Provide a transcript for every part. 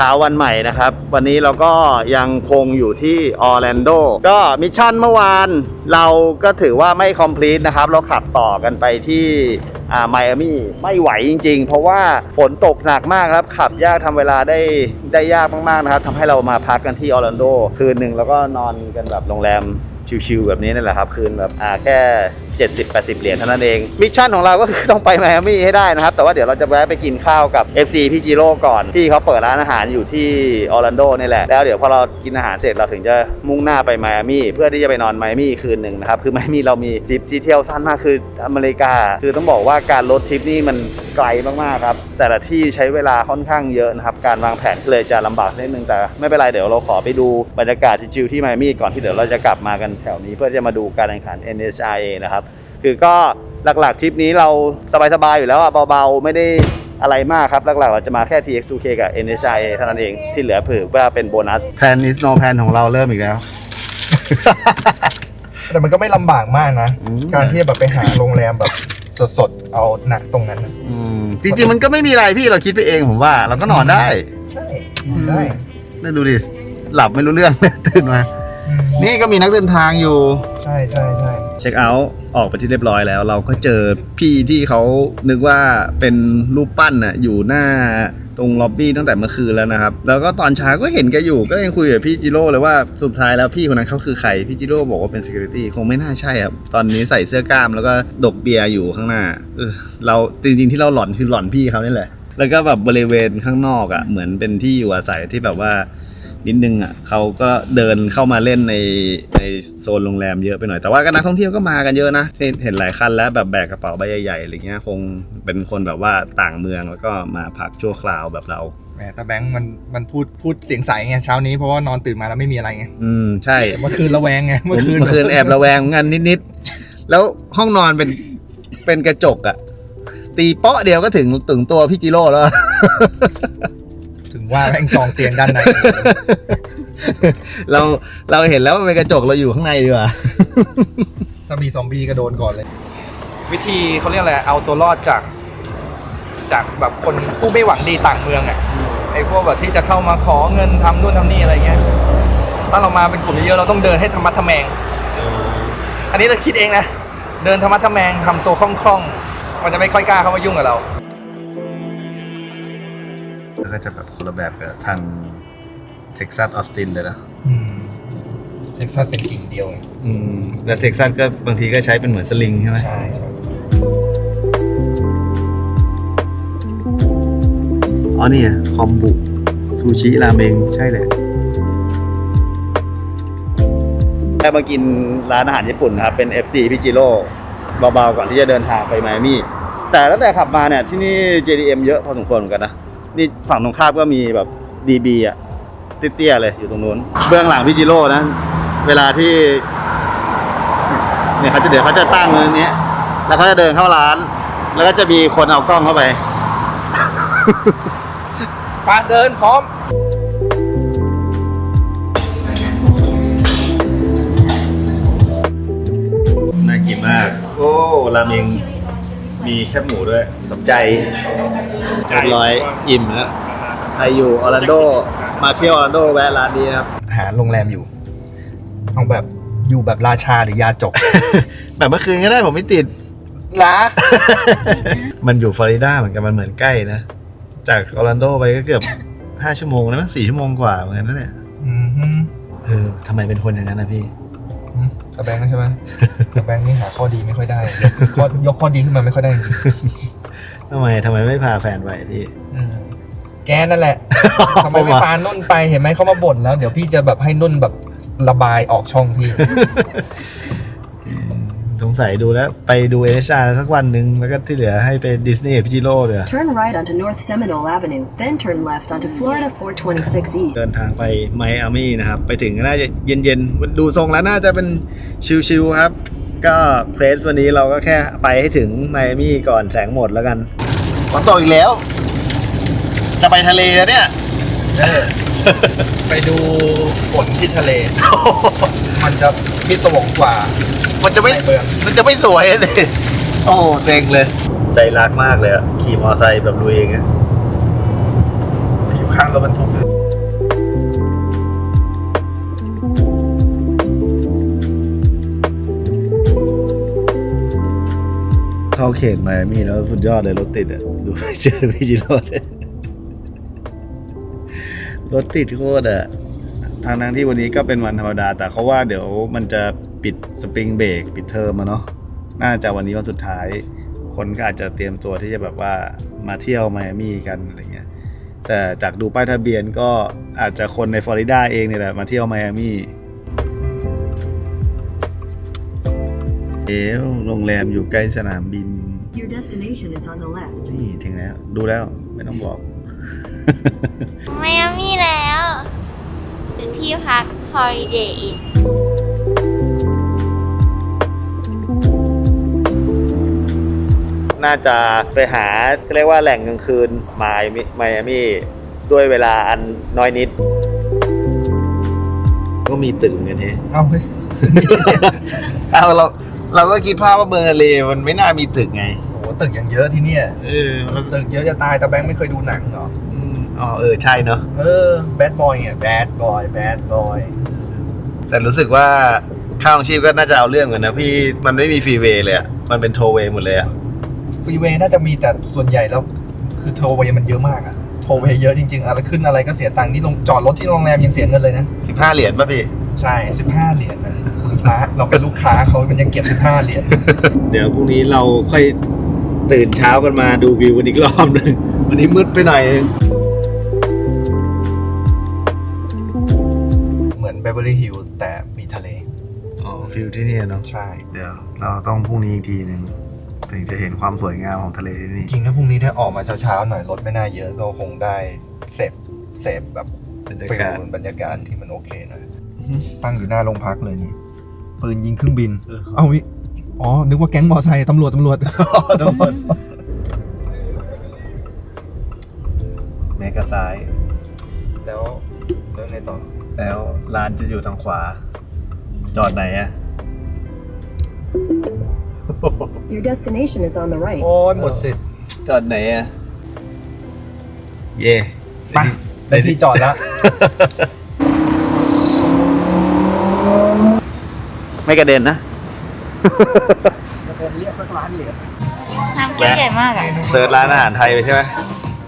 เช้าวันใหม่นะครับ วันนี้เราก็ยังคงอยู่ที่ออร์แลนโดก็มิชชั่นเมื่อวาน เราก็ถือว่าไม่คอมพลีทนะครับ เราขับต่อกันไปที่อ่าไมอามี่ไม่ไหวจริง ๆ เพราะว่าฝนตกหนักมากครับ ขับยากทำเวลาได้ได้ยากมากๆนะครับทำให้เรามาพักกันที่ออร์แลนโดคืนหนึ่งแล้วก็นอนกันแบบโรงแรมชิวๆแบบนี้นั่แหละครับ คืนแบบอ่าแค่ 70-80 เหรียญเท่านั้นเอง มิชชั่นของเราก็คือต้องไปไมอามี่ให้ได้นะครับ แต่ว่าเดี๋ยวเราจะแวะไปกินข้าวกับ FC พี่จิโร่ก่อน ที่เขาเปิดร้านอาหารอยู่ที่ออร์แลนโดนี่แหละ แล้วเดี๋ยวพอเรากินอาหารเสร็จเราถึงจะมุ่งหน้าไปไมอามี่เพื่อที่จะไปนอนไมอามี่คืนหนึ่งนะครับ คือไมอามี่เรามีทริปที่เที่ยวสั้นมากคืออเมริกา คือต้องบอกว่าการรถทริปนี่มันไกลมากๆครับ แต่ละที่ใช้เวลาค่อนข้างเยอะนะครับ การวางแผนเลยจะลำบากนิดนึง แต่ไม่เป็นไร เดี๋ยวเราขอไปดูบรรยากาศชิวๆที่ไมอามี่ก่อนที่เดี๋ยวเราจะกลับมากันแถวนี้เพื่อจะมาดูการแข่งขัน NHRA นะครับ คือก็หลักๆทริปนี้เราสบายๆอยู่แล้วอะเบาๆ ไม่ได้อะไรมากครับ หลักๆ เราจะมาแค่ TX2K กับ NHRA เท่านั้นเองที่เหลือเผื่อว่าเป็นโบนัส Plan is no plan ของเราเริ่มอีกแล้ว แต่มันก็ไม่ลำบากมากนะ อืม การที่แบบไปหาโรงแรมแบบสดๆ เอาหนักตรงนั้นน่ะอืมจริงๆมันก็ไม่มีอะไรพี่เราคิดไปเองผมว่า เราก็นอนได้ใช่ได้นี่ดูดิหลับไม่รู้เรื่อง ตื่นมา อืมนี่ก็มีนักเดินทางอยู่ใช่ใช่ใช่เช็คเอาท์ออกไปที่เรียบร้อยแล้ว เราก็เจอพี่ที่เขานึกว่าเป็นรูปปั้นน่ะอยู่หน้าตรงล็อบบี้ตั้งแต่เมื่อคืนแล้วนะครับ แล้วก็ตอนเช้าก็เห็นแกอยู่ก็ยังคุยกับพี่จิโร่เลยว่าสุดท้ายแล้วพี่คนนั้นเขาคือใคร พี่จิโร่บอกว่าเป็น security คงไม่น่าใช่ครับ ตอนนี้ใส่เสื้อกล้ามแล้วก็ดกเบียร์อยู่ข้างหน้าเออเราจริงๆที่เราหลอนคือหลอนพี่เขานี่แหละ แล้วก็แบบบริเวณข้างนอกอะเหมือนเป็นที่อยู่อาศัยที่แบบว่า นิดนึงอะเขาก็เดินเข้ามาเล่นในในโซนโรงแรมเยอะไปหน่อย แต่ว่าก็นักท่องเที่ยวก็มากันเยอะนะที่เห็นหลายคันแล้วแบบแบกกระเป๋าใบใหญ่ๆอะไรเงี้ยคงเป็นคนแบบว่าต่างเมืองแล้วก็มาพักชั่วคราวแบบเราแหมแต่แบงค์มันมันพูดพูดเสียงใสไงเช้านี้เพราะว่านอนตื่นมาแล้วไม่มีอะไรไงอืมใช่เมื่อคืนระแวงไงผมเมื่อคืนเมื่อคืนแอบระแวงเหมือนกันนิดๆแล้วห้องนอนเป็นเป็นกระจกอะตีเปาะเดียวก็ถึงถึงตัวพี่จิโร่แล้วถึง ว่าแม่งจองเตียงด้านใน เราเราเห็นแล้วว่าเป็นกระจกเราอยู่ข้างในดีกว่า ถ้ามีซอมบี้ก็โดนก่อนเลย วิธีเขาเรียกอะไรเอาตัวรอดจาก จากแบบคนผู้ไม่หวังดีต่างเมืองอะไอ้พวกแบบที่จะเข้ามาขอเงินทำนู่นทำนี่อะไรเงี้ยถ้าเรามาเป็นกลุ่มเยอะๆเราต้องเดินให้ธรรมะทะแมง อันนี้เราคิดเองนะ เดินธรรมะทะแมงทำตัวคล่องๆ มันจะไม่ค่อยกล้าเข้ามายุ่งกับเรา แล้วก็จะแบบคนละแบบกับทางเท็กซัสออสตินเลยนะอืมเท็กซัสเป็นกิ่งเดียวไงอืมแล้วเท็กซัสก็บางทีก็ใช้เป็นเหมือนสลิงใช่ไหมใช่ใช่อ๋อนี่ไงคอมบุซูชิราเมงใช่เลยแค่มากินร้านอาหารญี่ปุ่นนะครับ เป็น FC พิจิโร่เบาๆก่อนที่จะเดินทางไปไมอามี่แต่ตั้งแต่ขับมาเนี่ย ที่นี่ JDM เยอะพอสมควรเหมือนกันนะ นี่ฝั่งตรงข้ามก็มีแบบ DB อะเตี้ยๆเลยอยู่ตรงนู้น เบื้องหลังพิจิโร่นะ เวลาที่เนี่ยเขาจะเดี๋ยวเขาจะตั้งตรงนี้แล้วเขาจะเดินเข้าร้าน แล้วก็จะมีคนเอากล้องเข้าไปปาเดินพร้อมน่ากินมาก โอ้ราเมง มีแคบหมูด้วยสมใจเรียบร้อยอิ่มแล้วใครอยู่ออร์แลนโดมาเที่ยวออร์แลนโดแวะร้านนี้นะครับหาโรงแรมอยู่ ต้องแบบอยู่แบบราชาหรือยาจก แบบเมื่อคืนก็ได้ผมไม่ติดลามันอยู่ฟลอริดาเหมือนกันมันเหมือนใกล้นะ จากออร์แลนโดไปก็เกือบห้าชั่วโมงนะมั้งสี่ชั่วโมงกว่าเหมือนกันนะเนี่ยอืมฮึเออทำไมเป็นคนอย่างนั้นนะพี่ อืมตะแบงค์ใช่ไหมตะแบงค์นี่หาข้อดีไม่ค่อยได้ยกข้อยกข้อดีขึ้นมาไม่ค่อยได้จริงทำไมทำไมไม่พาแฟนไปพี่ๆอืมแกนั่นแหละทำไมไม่ฟานนุ่นไปเห็นไหมเขามาบ่นแล้ว เดี๋ยวพี่จะแบบให้นุ่นแบบระบายออกช่องพี่ สงสัยดูแล้วไปดูเอชาสักวันหนึ่งแล้วก็ที่เหลือให้ไปดิสนีย์พิจิโร่เดี๋ยว Turn right onto North Seminole Avenue, then turn left onto Florida 426 East. เดินทางไปไมอามี่นะครับ ไปถึงก็น่าจะเย็นๆ ดูทรงแล้วน่าจะเป็นชิลๆครับ ก็เพลสวันนี้เราก็แค่ไปให้ถึงไมอามี่ก่อนแสงหมดแล้วกันฝนตกอีกแล้ว จะไปทะเลแล้วเนี่ย ไปดูฝนที่ทะเล มันจะพิศวงกว่า มันจะไม่ ในเมือง มันจะไม่สวยเลย โอ้เซ็งเลย ใจรักมากเลยอะขี่มอไซค์แบบลุยเองอะอยู่ขข้างรถบรรทุกเข้าเขตไมอามี่แล้วสุดยอดเลยรถติดอะดูเจอพี่จิโร่เลยรถติดโคตรอะทางทั้งที่วันนี้ก็เป็นวันธรรมดา แต่เขาว่าเดี๋ยวมันจะ ปิดสปริงเบรกปิดเทอมมาเนาะน่าจะวันนี้วันสุดท้าย คนก็อาจจะเตรียมตัวที่จะแบบว่ามาเที่ยวไมอามี่กันอะไรเงี้ยแต่จากดูป้ายทะเบียนก็อาจจะคนในฟลอริดาเองเนี่ยแหละมาเที่ยวไมอามี่เอ๋วโรงแรมอยู่ใกล้สนามบิน Your destination is on the left. นี่ถึงแล้ว ดูแล้วไม่ต้องบอก ไมอามี่แล้วถึงที่พัก Holiday Inn น่าจะไปหาเรียกว่าแหล่งกลางคืนไมอามี่ไมอามี่ด้วยเวลาอันน้อยนิด ก็มีตึกเหมือนกันเฮ้เอาเฮ้ยเอาเราเราก็คิดภาพว่าเมืองทะเลมันไม่น่ามีตึกไงโอ้โหตึกอย่างเยอะที่เนี่ยเออแล้วตึกเยอะจะตายแต่แบงค์ไม่เคยดูหนังเหรออืมอ๋อเออใช่เนาะเออแบดบอยไงแบดบอยแบดบอยแต่รู้สึกว่าค่าของชีพก็น่าจะเอาเรื่องเหมือนนะพี่มันไม่มีฟรีเวย์เลยอะมันเป็นโทเวย์หมดเลยอะฟ รีเวย์น่าจะมีแต่ส่วนใหญ่แล้ว คือโทรเวย์มันเยอะมากอะโทรเวย์เยอะจริงๆอะไรขึ้นอะไรก็เสียตังค์นี่ลงจอดรถที่โรงแรมยังเสียเงินเลยนะ สิบห้าเหรียญป่ะพี่ ใช่สิบห้าเหรียญนะคุณพระเราเป็นลูกค้าเขามันยังเก็บสิบห้าเหรียญเดี๋ยวพรุ่งนี้เราค่อยตื่นเช้ากันมาดูวิวกันอีกรอบหนึงวันนี้มืดไปหน่อย เหมือนเบเวอรี่ฮิลแต่มีทะเล อ๋อฟิลที่นี่เนาะ ใช่ เดี๋ยวเราต้องพรุ่งนี้อีกทีหนึ่ง ถึงจะเห็นความสวยงามของทะเลที่นี่จริงถ้าพรุ่งนี้ถ้าออกมาเช้าๆหน่อยรถไม่น่าเยอะก็คงได้เสพเสพแบบบรรยาฟิลกาศบรรยากาศที่มันโอเคหน่อยตั้งอยู่หน้าโรงพักเลยนี่ปืนยิงเครื่องบิน เออ เอ้าวิอ๋อ นึกว่าแก๊งมอไซค์ตำรวจตำรวจตำรวจแม้กระซ้าย แล้วแล้วไงต่อแล้วร้านจะอยู่ทางขวา จอดไหนอะ Your destination is on the right. โอ้ยหมดสิทธิ์จอดไหนอะเย่ไปได้ที่จอดแล้ว ไม่กระเด็นนะ เรียกสักร้านเหรียญน้ำแก้วใหญ่มากอะเซิร์ชร้านอาหารไทยไปใช่ไหม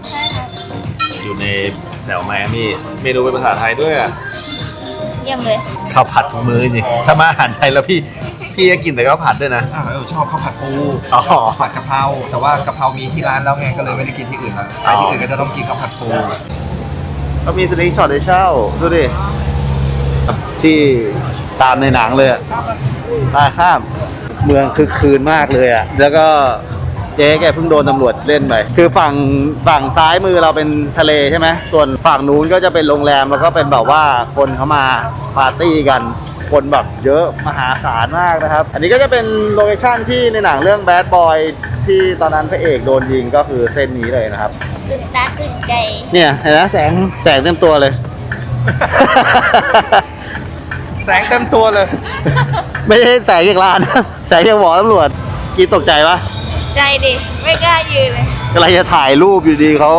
ใช่ค่ะอยู่ในแถวไมอามี่เมนูเป็นภาษาไทยด้วยอะเยี่ยมเลย ข้าวผัดทุกมื้อจริงถ้ามาอาหารไทยแล้วพี่ พี่จะกินแต่ข้าวผัดด้วยนะ อ่าเออชอบข้าวผัดปูอ๋อผัดกะเพราแต่ว่ากะเพรามีที่ร้านแล้วไงก็เลยไม่ได้กินที่อื่นแล้วไปที่อื่นก็จะต้องกินข้าวผัดปูก็มีสลิงช็อตให้เช่าดูดิที่ตามในหนังเลยอะตาข้ามเมืองคือคืนมากเลยอะแล้วก็เจ๊แกเพิ่งโดนตำรวจเล่นไป คือฝั่งฝั่งซ้ายมือเราเป็นทะเลใช่ไหม ส่วนฝั่งนู้นก็จะเป็นโรงแรมแล้วก็เป็นแบบว่าคนเขามาปาร์ตี้กัน คนแบบเยอะมหาศาลมากนะครับ อันนี้ก็จะเป็นโลเคชั่นที่ในหนังเรื่อง Bad Boy ที่ตอนนั้นพระเอกโดนยิงก็คือเส้นนี้เลยนะครับ ตื่นตาตื่นใจเนี่ยเห็นไหมแสงแสงเต็มตัวเลย แสงเต็มตัวเลย ไม่ใช่แสงจากร้านนะแสงจากหมอตำรวจกินตกใจปะใจดิ ไม่กล้ายืนเลย กำลังจะถ่ายรูปอยู่ดีเขา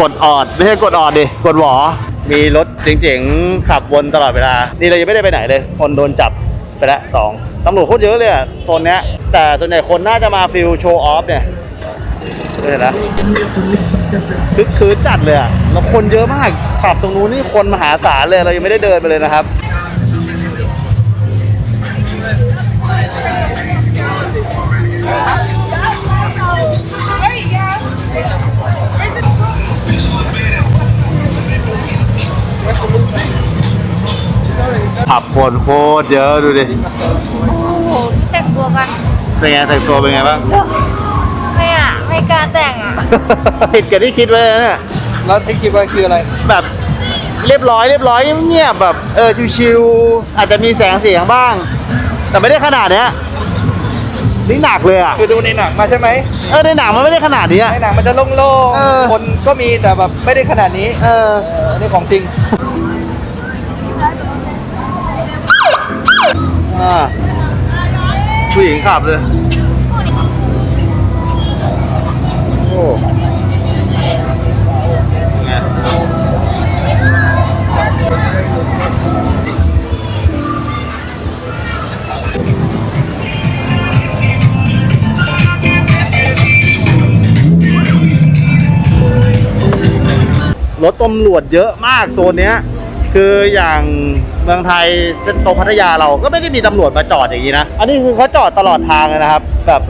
กดออด ไม่ใช่กดออดดิ กดหวอ มีรถเจ๋งๆ ขับวนตลอดเวลา นี่เรายังไม่ได้ไปไหนเลย คนโดนจับไปละสองตำรวจโคตรเยอะเลยอะโซนเนี้ย แต่ส่วนใหญ่คนน่าจะมาฟิลโชว์ออฟเนี่ยเห็นนะคึกคือจัดเลยอะแล้วคนเยอะมากขับตรงนู้นนี่คนมหาศาลเลย เรายังไม่ได้เดินไปเลยนะครับ ขับคนโคตรเยอะดูดิ โอ้โหแต่งตัวกันเป็นไงแต่งตัวเป็นไงบ้างไม่อะ ไม่กล้าแต่งอะ ผิดกับที่คิดไว้เลยนะเนี่ยแล้วที่คิดว่าคืออะไร แบบเรียบร้อยเรียบร้อยเงียบๆแบบเออชิวๆอาจจะมีแสงเสียงบ้าง แต่ไม่ได้ขนาดเนี้ยนี่หนักเลยอะคือดูในหนังมาใช่ไหมเออในหนังมันไม่ได้ขนาดนี้อะ ในหนังมันจะโล่งเออ ๆ คนก็มีแต่แบบไม่ได้ขนาดนี้ เออ เออนี่ของจริง ผู้หญิงขับเลย โอ้รถตำรวจเยอะมากโซนเนี้ย คืออย่างเมืองไทยเส้นตรงพัทยาเราก็ไม่ได้มีตำรวจมาจอดอย่างนี้นะ อันนี้คือเขาจอดตลอดทางเลยนะครับ แบบ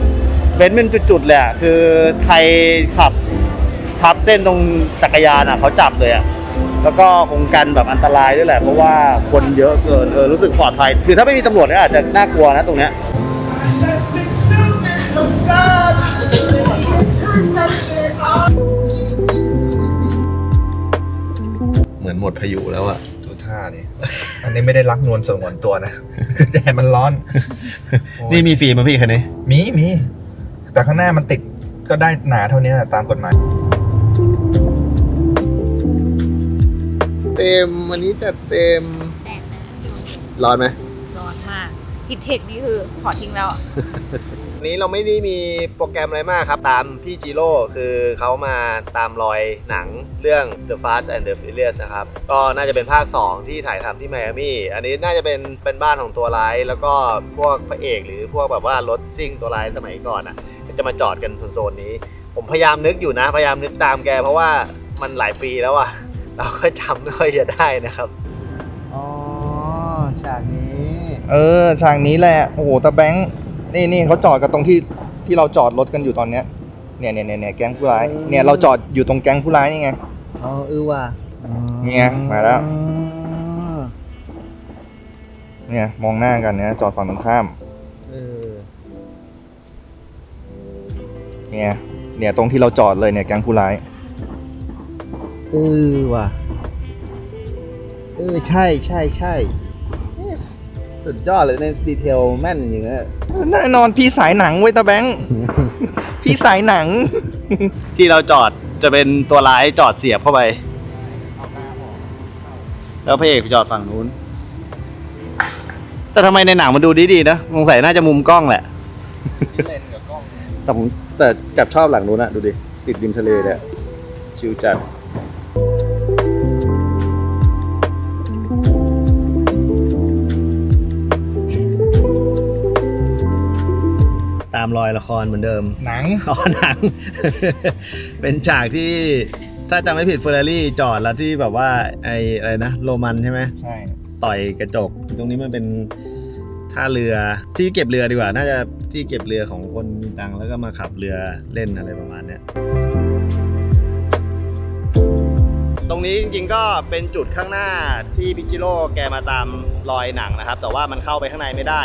เว้นเป็นจุดๆเลยอะคือใครขับทับเส้นตรงจักรยานอะเขาจับเลยอะแล้วก็คงกันแบบอันตรายด้วยแหละ เพราะว่าคนเยอะเกินเออรู้สึกปลอดภัย คือถ้าไม่มีตำรวจก็อาจจะน่ากลัวนะตรงเนี้ย เหมือนหมดพายุแล้วอะดูท่า นี่ อันนี้ไม่ได้รักนวลสงวนตัวนะคือแดดมันร้อน นี่มีฟิล์มไหมพี่คันนี้ มีมี แต่ข้างหน้ามันติดก็ได้หนาเท่านี้ตามกฎหมาย เต็มวันนี้จัดเต็มแดดนะร้อนไหมร้อนมากฮิตเทคนี่คือขอทิ้งแล้วอะ วันนี้เราไม่ได้มีโปรแกรมอะไรมากครับ ตามพี่จิโร่คือเขามาตามรอยหนังเรื่อง The Fast and the Furious นะครับ ก็น่าจะเป็นภาค 2 ที่ถ่ายทำที่ไมอามี่อันนี้น่าจะเป็นเป็นบ้านของตัวร้าย แล้วก็พวกพระเอกหรือพวกแบบว่ารถซิ่งตัวร้ายสมัยก่อนอะจะมาจอดกันโซนๆนี้ ผมพยายามนึกอยู่นะ พยายามนึกตามแก เพราะว่ามันหลายปีแล้วอะเราก็จำไม่ค่อยจะได้นะครับอ๋อฉากนี้ เออฉากนี้แหละโอ้โหตาแบงค์ นี่นี่เขาจอดกันตรงที่ที่เราจอดรถกันอยู่ตอนเนี้ยเนี่ยเนี่ยเนี่ยเนี่ยแก๊งผู้ร้ายเนี่ยเราจอดอยู่ตรงแก๊งผู้ร้ายนี่ไง อ๋อเออว่ะนี่ไงมาแล้ว เนี่ยมองหน้ากันเนี่ยจอดฝั่งตรงข้ามเออเนี่ยเนี่ยตรงที่เราจอดเลยเนี่ยแก๊งผู้ร้ายเออว่ะเออใช่ใช่ใช่เอ๊ะ สุดยอดเลยในดีเทลแม่นอย่างเงี้ยแน่นอนพี่สายหนังเว้ยตาแบงค์ พี่สายหนัง ที่เราจอดจะเป็นตัวร้ายจอดเสียบเข้าไป แล้วพระเอกจอดฝั่งนู้น แต่ทำไมในหนังมันดูดีๆนะสงสัยน่าจะมุมกล้องแหละ แต่ผมแต่จับชอบหลังนู้นอะดูดิ ติดริมทะเลเลยอะชิวจัด รอยละครเหมือนเดิม หนัง อ๋อหนัง เป็นฉากที่ถ้าจำไม่ผิดเฟอร์รารี่จอดแล้วที่แบบว่าไออะไรนะโรมันใช่ไหมใช่ ต่อยกระจก ตรงนี้มันเป็นท่าเรือที่เก็บเรือดีกว่า น่าจะที่เก็บเรือของคนมีตังค์แล้วก็มาขับเรือเล่นอะไรประมาณเนี้ยตรงนี้จริงๆก็เป็นจุดข้างหน้าที่พิจิโร่แกมาตามรอยหนังนะครับ แต่ว่ามันเข้าไปข้างในไม่ได้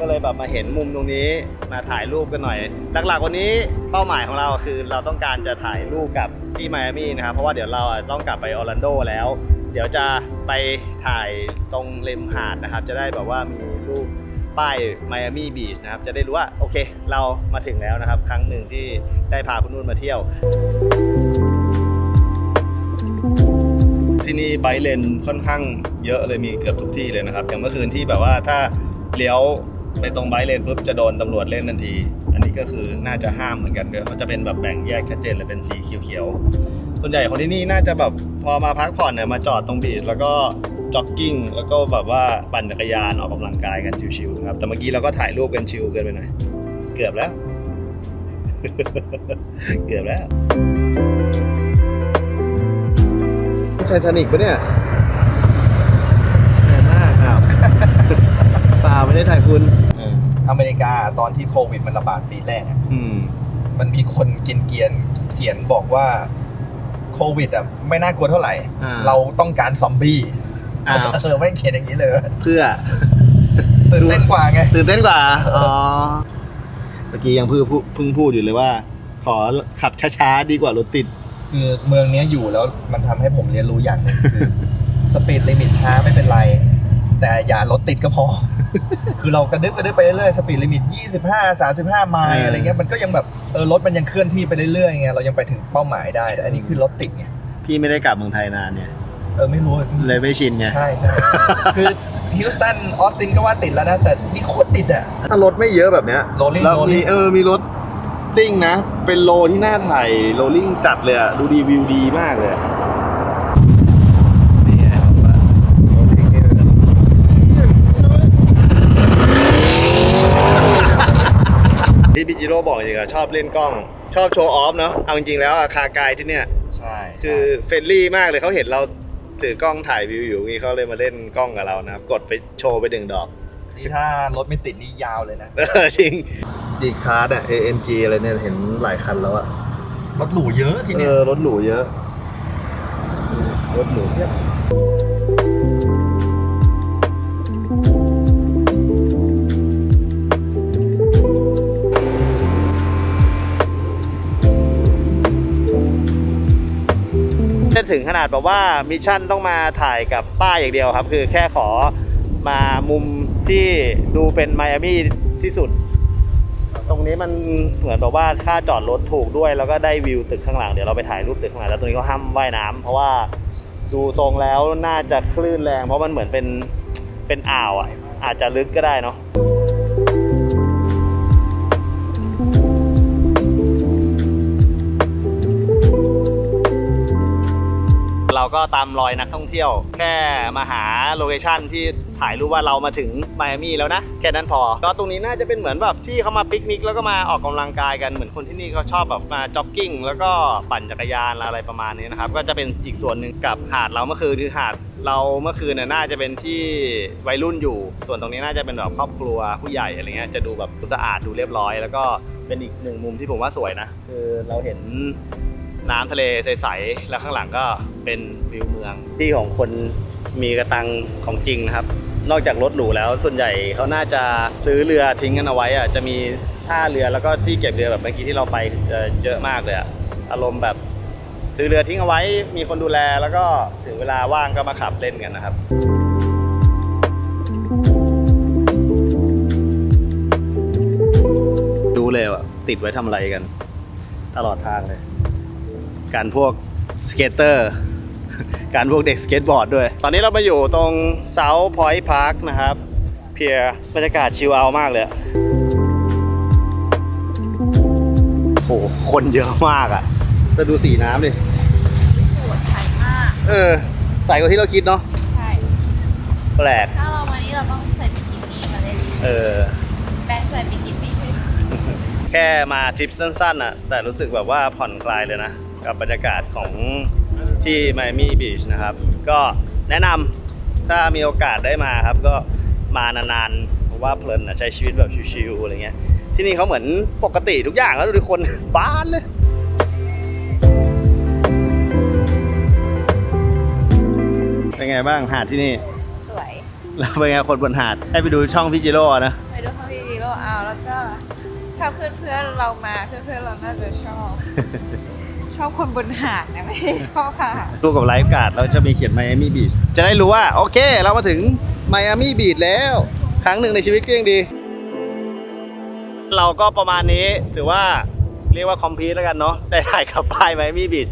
ก็เลยแบบมาเห็นมุมตรงนี้มาถ่ายรูปกันหน่อย หลักๆวันนี้เป้าหมายของเราคือเราต้องการจะถ่ายรูปกับที่ไมอามี่นะครับเพราะว่าเดี๋ยวเราต้องกลับไปออร์แลนโดแล้ว เดี๋ยวจะไปถ่ายตรงริมหาดนะครับ จะได้แบบว่ามีรูปป้ายไมอามี่บีชนะครับ จะได้รู้ว่าโอเค เรามาถึงแล้วนะครับ ครั้งหนึ่งที่ได้พาคุณนุ่นมาเที่ยว ที่นี่ไบเลนค่อนข้างเยอะเลยมีเกือบทุกที่เลยนะครับ อย่างเมื่อคืนที่แบบว่าถ้าเลี้ยว ไปตรงไบเลนปุ๊บจะโดนตำรวจเล่นทันที อันนี้ก็คือน่าจะห้ามเหมือนกันด้วยมันจะเป็นแบบแบ่งแยกชัดเจนเลยเป็นสีเขียวๆส่วนใหญ่คนที่นี่น่าจะแบบพอมาพักผ่อนเนี่ยมาจอดตรงบีชแล้วก็จ็อกกิ้งแล้วก็แบบว่าปั่นจักรยานออกกำลังกายกันชิวๆครับแต่เมื่อกี้เราก็ถ่ายรูปกันชิวเกินไปหน่อยเกือบแล้ว เกือบแล้วไททานิกปะเนี่ยแย่มากอ้าว เปล่า ไม่ได้ถ่ายคุณอเมริกาตอนที่โควิดมันระบาดปีแรกอะอืม มันมีคนกินเกรียนเขียนบอกว่าโควิดอะไม่น่ากลัวเท่าไหร่ อ่า เราต้องการซอมบี้อ้าวเออไม่เขียนอย่างนี้เลยเพื่อ ตื่นเต้นกว่าไง ตื่นเต้นกว่า อ๋อ เมื่อกี้ยังเพิ่งพูดเพิ่งพูดอยู่เลยว่า ขอขับช้าๆ ดีกว่ารถติด คือเมืองเนี้ยอยู่แล้วมันทำให้ผมเรียนรู้อย่างหนึ่งคือ สปีดลิมิตช้าไม่เป็นไร แต่อย่ารถติดก็พอ คือเรากระดึ๊บกระดึ๊บไปเรื่อยๆสปีดลิมิต 25 35 ไมล์เออออะไรเงี้ยมันก็ยังแบบเออรถมันยังเคลื่อนที่ไปเรื่อยๆไงเรายังไปถึงเป้าหมายได้แต่อันนี้คือรถติดไงพี่ไม่ได้กลับเมืองไทยนานเนี่ยเออไม่รู้เลยไม่ชินไงใช่ใช่คือฮิวสตันออสตินก็ว่าติดแล้วนะแต่นี่โคตรติดอะถ้ารถไม่เยอะแบบเนี้ย Rolling แล้ว Rolling มีเออมีรถซิ่งนะ เป็นโลที่น่าถ่ายโรลลิ่งจัดเลยอะดูดีวิวดีมากเลยอะนี่ไงแบบว่าโรลลิ่งนี่เลยนะที่พี่ จิโร่บอกจริงอะชอบเล่นกล้อง ชอบโชว์ออฟเนาะเอาจริงๆแล้วอะคากายที่เนี่ยใช่ใช่คือเฟรนลี่มากเลยเขาเห็นเราถือกล้องถ่ายวิวอยู่งี้เขาเลยมาเล่นกล้องกับเรานะครับ กดไปโชว์ไปดึงดอกนี่ถ้ารถไม่ติดนี่ยาวเลยนะ เออจริง G Card อะ AMG อะไรเนี่ยเห็นหลายคันแล้วอะรถหรูเยอะทีเอเนี้ย อรถหรูเยอะรถหรูเพียบ ไม่ถึงขนาดแบบว่ามิชชั่นต้องมาถ่ายกับป้ายอย่างเดียวครับ คือแค่ขอมามุมที่ดูเป็นไมอามี่ที่สุด ตรงนี้มันเหมือนแบบว่าค่าจอดรถถูกด้วย แล้วก็ได้วิวตึกข้างหลังเดี๋ยวเราไปถ่ายรูปตึกข้างหลังแล้วตรงนี้ก็ห้ามว่ายน้ำเพราะว่าดูทรงแล้วน่าจะคลื่นแรง เพราะมันเหมือนเป็นเป็นอ่าวอะอาจจะลึกก็ได้เนาะามรอยนักท่องเที่ยว แค่มาหาโลเคชั่นที่ถ่ายรูปว่าเรามาถึงไมอามี่แล้วนะ แค่นั้นพอ ก็ตรงนี้น่าจะเป็นเหมือนแบบที่เขามาปิกนิกแล้วก็มาออกกำลังกายกันเหมือนคนที่นี่เขาชอบแบบมาจ็อกกิ้งแล้วก็ปั่นจักรยานอะไรประมาณนี้นะครับ ก็จะเป็นอีกส่วนหนึ่งกับหาดเราเมื่อคืนคือหาดเราเมื่อคืนน่ะน่าจะเป็นที่วัยรุ่นอยู่ ส่วนตรงนี้น่าจะเป็นแบบครอบครัวผู้ใหญ่อะไรเงี้ยจะดูแบบสะอาดดูเรียบร้อย แล้วก็เป็นอีกหนึ่งมุมที่ผมว่าสวยนะ คือเราเห็น น้ำทะเลใสๆแล้วข้างหลังก็เป็นวิวเมือง ที่ของคนมีกระตังของจริงนะครับ นอกจากรถหรูแล้วส่วนใหญ่เขาน่าจะซื้อเรือทิ้งกันเอาไว้อะจะมีท่าเรือแล้วก็ที่เก็บเรือแบบเมื่อกี้ที่เราไปจะเยอะมากเลยอะอารมณ์แบบซื้อเรือทิ้งเอาไว้ มีคนดูแลแล้วก็ถึงเวลาว่างก็มาขับเล่นกันนะครับดูเลยว่าติดไว้ทำอะไรกัน ตลอดทางเลย การพวกสเกตเตอร์ การพวกเด็กสเก็ตบอร์ดด้วย ตอนนี้เรามาอยู่ตรง South Point Park นะครับ เพียบรรยากาศชิลเอามากเลยอะโห คนเยอะมากอะจะดูสีน้ำดิสวยใสมาก เออ ใสกว่าที่เราคิดเนาะ ใช่ แปลก ถ้าเรามานี้เราต้องใส่บิกินี่มาเล่นเออ แบงค์ใส่บิกินี่ไปแค่มาทริปสั้นๆอะ แต่รู้สึกแบบว่าผ่อนคลายเลยนะ กับบรรยากาศของที่ไมอามี่บีชนะครับ ก็แนะนำถ้ามีโอกาสได้มาครับ ก็มานานๆเพราะว่าเพลินอะใช้ชีวิตแบบชิวๆอะไรเงี้ยที่นี่เขาเหมือนปกติทุกอย่างแล้วดูดิคนบ้านเลยเป็นไงบ้างหาดที่นี่สวยแล้วเป็นไงคนบนหาดให้ไปดูช่องพี่จิโร่นะไปดูเขาวีดีโอเอาแล้วก็ถ้าเพื่อนๆเรามาเพื่อนๆเราน่าจะชอบ ชอบคนบนหาดนะไม่ได้ชอบหาดดูกับไลฟ์การ์ดเราจะมีเขียนไมอามี่บีชจะได้รู้ว่า โอเค เรามาถึงไมอามี่บีชแล้ว ครั้งหนึ่งในชีวิตก็ยังดี เราก็ประมาณนี้ถือว่าเรียกว่าคอมพลีทแล้วกันเนาะได้ถ่ายกับป้ายไมอามี่บีช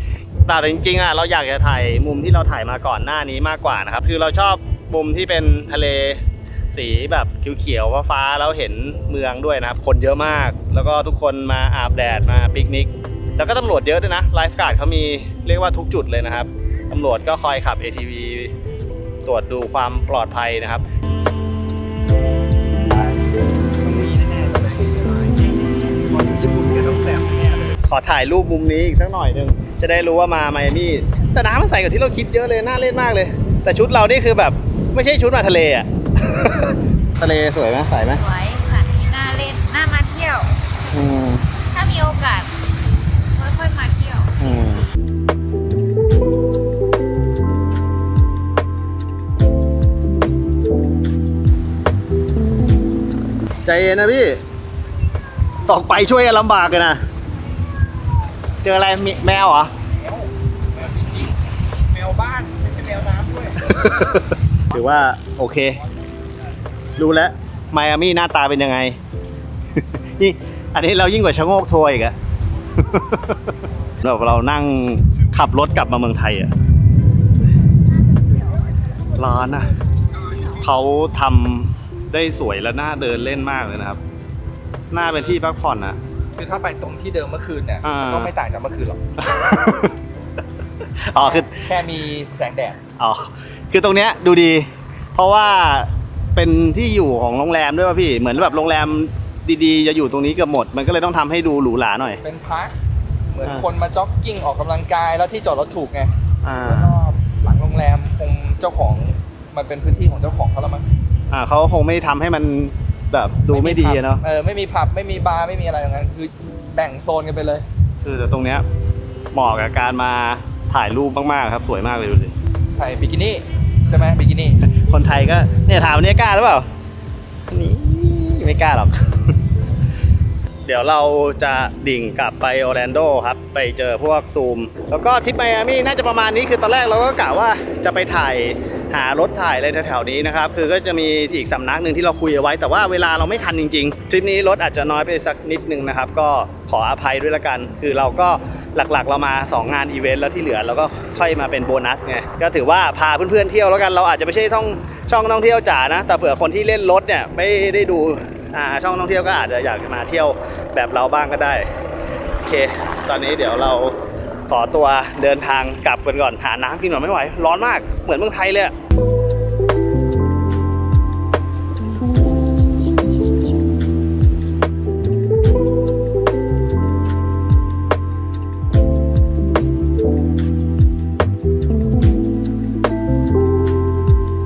แต่จริงๆอะเราอยากจะถ่ายมุมที่เราถ่ายมาก่อนหน้านี้มากกว่านะครับคือเราชอบมุมที่เป็นทะเลสีแบบเขียวๆฟ้าๆแล้วเห็นเมืองด้วยนะครับคนเยอะมาก แล้วก็ทุกคนมาอาบแดดมาปิกนิก แล้วก็ตำรวจเยอะด้วยนะไลฟ์การ์ดเขามีเรียกว่าทุกจุดเลยนะครับตำรวจก็คอยขับ ATV ตรวจดูความปลอดภัยนะครับต้องมีแน่ๆเลยคนญี่ปุ่นแกต้องแซ่บแน่เลยขอถ่ายรูปมุมนี้อีกสักหน่อยหนึงจะได้รู้ว่ามาไมอามี่แต่น้ำมันใสกว่าที่เราคิดเยอะเลยน่าเล่นมากเลย แต่ชุดเรานี่คือแบบไม่ใช่ชุดมาทะเลอะทะเลสวยไหมใสไหมสวย เย็นนะพี่ตกไปช่วยกันลำบากเลยนะ เจออะไรมีแมวเหรอ แมวแมวจริงๆแมวบ้าน ไม่ใช่แมวน้ำด้วย ถือว่าโอเค รู้แล้วไมอามี่หน้าตาเป็นยังไง นี่อันนี้เรายิ่งกว่าชะโงกทัวร์อีกอะแบบเรานั่งขับรถกลับมาเมืองไทยอะร้านอะเขาทำ ได้สวยและน่าเดินเล่นมากเลยนะครับ น่าเป็นที่พักผ่อนนะ คือถ้าไปตรงที่เดิมเมื่อคืนเนี่ยอ่า ก็ไม่ต่างจากเมื่อคืนหรอกอ๋อคือ แค่มีแสงแดด อ๋อ คือตรงเนี้ยดูดี เพราะว่าเป็นที่อยู่ของโรงแรมด้วยป่ะพี่ เหมือนแบบโรงแรมดีๆ จะอยู่ตรงนี้เกือบหมด มันก็เลยต้องทำให้ดูหรูหราหน่อย เป็นพาร์คเหมือนอ่า คนมาจ็อกกิ้งออกกำลังกายแล้วที่จอดรถถูกไงอ่าแล้วก็หลังโรงแรมคงเจ้าของมันเป็นพื้นที่ของเจ้าของเขาแล้วมั้ง อ่าเขาคงไม่ทำให้มันแบบดูไม่ดีอะเนาะเออไม่มีผับไม่มีบาร์ไม่มีอะไรอย่างนั้นคือแบ่งโซนกันไปเลย คือแต่ตรงเนี้ยเหมาะกับการมาถ่ายรูปมากๆครับสวยมากเลยดูสิไทยบิกินี่ใช่ไหมบิกินี่คนไทยก็เนี่ยถามวันนี้กล้าหรือเปล่านี่ไม่กล้าหรอก เดี๋ยวเราจะดิ่งกลับไปออร์แลนโดครับ ไปเจอพวกซูม แล้วก็ทริปไมอามี่น่าจะประมาณนี้คือตอนแรกเราก็กะว่าจะไปถ่าย หารถถ่ายอะไรแถวๆนี้นะครับ คือก็จะมีอีกสำนักหนึ่งที่เราคุยเอาไว้ แต่ว่าเวลาเราไม่ทันจริงๆทริปนี้รถอาจจะน้อยไปสักนิดนึงนะครับ ก็ขออภัยด้วยละกัน คือเราก็หลักๆ เรามา 2 งานอีเวนต์แล้วที่เหลือเราก็ค่อยมาเป็นโบนัสไงก็ถือว่าพาเพื่อนๆเที่ยวแล้วกันเราอาจจะไม่ใช่ท่องช่องท่องเที่ยวจ๋านะ แต่เผื่อคนที่เล่นรถเนี่ยไม่ได้ดูอ่าช่องท่องเที่ยวก็อาจจะอยากมาเที่ยวแบบเราบ้างก็ได้โอเค ตอนนี้เดี๋ยวเราขอตัวเดินทางกลับกันก่อนหาน้ำกินหน่อยไม่ไหว ร้อนมากเหมือนเมืองไทยเลย